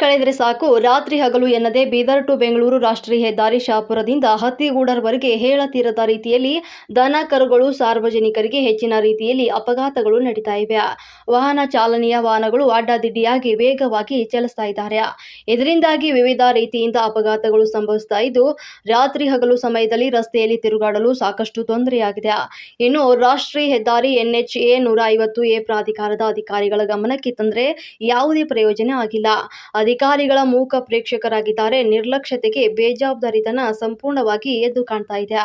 ಕಳೆದರೆ ಸಾಕು, ರಾತ್ರಿ ಹಗಲು ಎನ್ನದೆ ಬೀದರ್ ಟು ಬೆಂಗಳೂರು ರಾಷ್ಟ್ರೀಯ ಹೆದ್ದಾರಿ ಶಾಪುರದಿಂದ ಹತ್ತಿಗೂಡರ್ವರೆಗೆ ಹೇಳತೀರದ ರೀತಿಯಲ್ಲಿ ದನ ಕರುಗಳು ಸಾರ್ವಜನಿಕರಿಗೆ ಹೆಚ್ಚಿನ ರೀತಿಯಲ್ಲಿ ಅಪಘಾತಗಳು ನಡೀತಾ ಇವೆ. ವಾಹನ ಚಾಲನೆಯ ವಾಹನಗಳು ಅಡ್ಡಾದಿಡ್ಡಿಯಾಗಿ ವೇಗವಾಗಿ ಚಲಿಸ್ತಾ ಇದ್ದಾರೆ. ಇದರಿಂದಾಗಿ ವಿವಿಧ ರೀತಿಯಿಂದ ಅಪಘಾತಗಳು ಸಂಭವಿಸ್ತಾ ಇದ್ದು, ರಾತ್ರಿ ಹಗಲು ಸಮಯದಲ್ಲಿ ರಸ್ತೆಯಲ್ಲಿ ತಿರುಗಾಡಲು ಸಾಕಷ್ಟು ತೊಂದರೆಯಾಗಿದೆ. ಇನ್ನು ರಾಷ್ಟ್ರೀಯ ಹೆದ್ದಾರಿ ಎನ್ಎಚ್ ಎ ನೂರ ಐವತ್ತು ಎ ಪ್ರಾಧಿಕಾರದ ಅಧಿಕಾರಿಗಳ ಗಮನಕ್ಕೆ ತಂದರೆ ಯಾವುದೇ ಪ್ರಯೋಜನ ಆಗಿಲ್ಲ. ಅಧಿಕಾರಿಗಳ ಮೂಕ ಪ್ರೇಕ್ಷಕರಾಗಿದ್ದಾರೆ. ನಿರ್ಲಕ್ಷ್ಯತೆಗೆ ಬೇಜವಾಬ್ದಾರಿತನ ಸಂಪೂರ್ಣವಾಗಿ ಎದ್ದು ಕಾಣ್ತಾ ಇದೆ.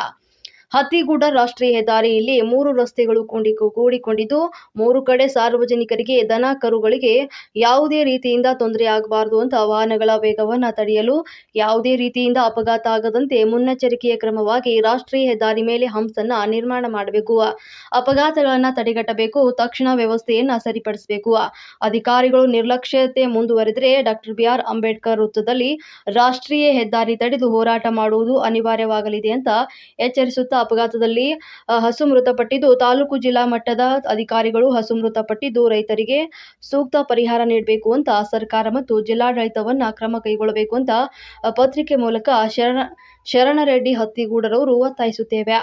ಹತ್ತಿಗೂಡ ರಾಷ್ಟ್ರೀಯ ಹೆದ್ದಾರಿಯಲ್ಲಿ ಮೂರು ರಸ್ತೆಗಳು ಕೂಡಿ ಕೂಡಿಕೊಂಡಿದ್ದು, ಮೂರು ಕಡೆ ಸಾರ್ವಜನಿಕರಿಗೆ ದನ ಕರುಗಳಿಗೆ ಯಾವುದೇ ರೀತಿಯಿಂದ ತೊಂದರೆ ಆಗಬಾರದು ಅಂತ ವಾಹನಗಳ ವೇಗವನ್ನು ತಡೆಯಲು ಯಾವುದೇ ರೀತಿಯಿಂದ ಅಪಘಾತ ಆಗದಂತೆ ಮುನ್ನೆಚ್ಚರಿಕೆಯ ಕ್ರಮವಾಗಿ ರಾಷ್ಟ್ರೀಯ ಹೆದ್ದಾರಿ ಮೇಲೆ ಹಂಸನ್ನ ನಿರ್ಮಾಣ ಮಾಡಬೇಕು. ಅಪಘಾತಗಳನ್ನು ತಡೆಗಟ್ಟಬೇಕು, ತಕ್ಷಣ ವ್ಯವಸ್ಥೆಯನ್ನು ಸರಿಪಡಿಸಬೇಕು. ಅಧಿಕಾರಿಗಳು ನಿರ್ಲಕ್ಷ್ಯತೆ ಮುಂದುವರೆದರೆ ಡಾಕ್ಟರ್ ಬಿ ಆರ್ ಅಂಬೇಡ್ಕರ್ ವೃತ್ತದಲ್ಲಿ ರಾಷ್ಟ್ರೀಯ ಹೆದ್ದಾರಿ ತಡೆದು ಹೋರಾಟ ಮಾಡುವುದು ಅನಿವಾರ್ಯವಾಗಲಿದೆ ಅಂತ ಎಚ್ಚರಿಸುತ್ತಾ ಅಪಘಾತದಲ್ಲಿ ಹಸು ಮೃತಪಟ್ಟಿದ್ದು ತಾಲೂಕು ಜಿಲ್ಲಾ ಮಟ್ಟದ ಅಧಿಕಾರಿಗಳು ಹಸು ಮೃತಪಟ್ಟಿದ್ದು ರೈತರಿಗೆ ಸೂಕ್ತ ಪರಿಹಾರ ನೀಡಬೇಕು ಅಂತ ಸರ್ಕಾರ ಮತ್ತು ಜಿಲ್ಲಾಡಳಿತವನ್ನ ಕ್ರಮ ಕೈಗೊಳ್ಳಬೇಕು ಅಂತ ಪತ್ರಿಕೆ ಮೂಲಕ ಶರಣ ಶರಣರೆಡ್ಡಿ ಹತ್ತಿಗೂಡರವರು ಒತ್ತಾಯಿಸುತ್ತೇವೆ.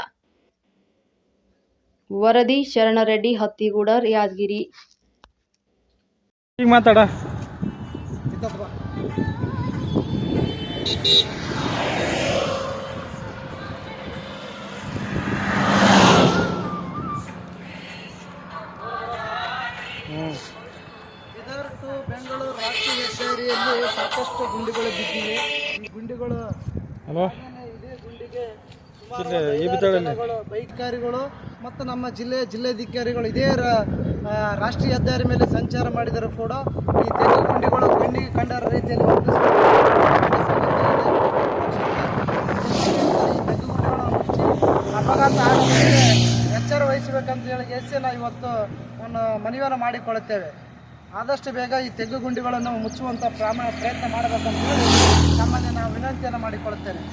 ವರದಿ ಶರಣರೆಡ್ಡಿ ಹತ್ತಿಗೂಡರ್ ಯಾದಗಿರಿ. ಮಾತಾಡ. ಟು ಬೆಂಗಳೂರು ರಾಷ್ಟ್ರೀಯ ಹೆದ್ದಾರಿಯಲ್ಲಿ ಸಾಕಷ್ಟು ಗುಂಡಿಗಳು ಬಿದ್ದಿವೆ ಈ ಗುಂಡಿಗಳು ಇದೇ ಗುಂಡಿಗೆ ಸುಮಾರು ಒಂದು ಐದಾರು. ಜನಗಳು, ಬೈಕಾರಿಗಳು ಮತ್ತು ನಮ್ಮ ಜಿಲ್ಲೆ ಜಿಲ್ಲಾಧಿಕಾರಿಗಳು ಇದೇ ರ- ಆ, ರಾಷ್ಟ್ರೀಯ ಹೆದ್ದಾರಿ ಮೇಲೆ ಸಂಚಾರ ಮಾಡಿದರೂ ಕೂಡ ಈ ತೆಂಗು ಗುಂಡಿಗಳು ಕಣ್ಣಿಗೆ ಕಂಡರ ರೀತಿಯಲ್ಲಿ ವರ್ತಿಸಬೇಕು. ಈ ತೆಂಗು ಗುಂಡಿಗಳನ್ನು ಮುಚ್ಚಿ ಅಪಘಾತ ಆಗದಂತೆ ಎಚ್ಚರ ವಹಿಸಬೇಕಂತ ಹೇಳಿ ಎಸ್ ನಾವು ಇವತ್ತು ಒಂದು ಮನವಿಯನ್ನು ಮಾಡಿಕೊಳ್ಳುತ್ತೇವೆ ಆದಷ್ಟು ಬೇಗ ಈ ತೆಗ್ಗು ಗುಂಡಿಗಳನ್ನು ಮುಚ್ಚುವಂಥ ಪ್ರಯತ್ನ ಮಾಡಬೇಕಂತ ಹೇಳಿ ನಮ್ಮಲ್ಲಿ ನಾವು ವಿನಂತಿಯನ್ನು ಮಾಡಿಕೊಳ್ಳುತ್ತೇವೆ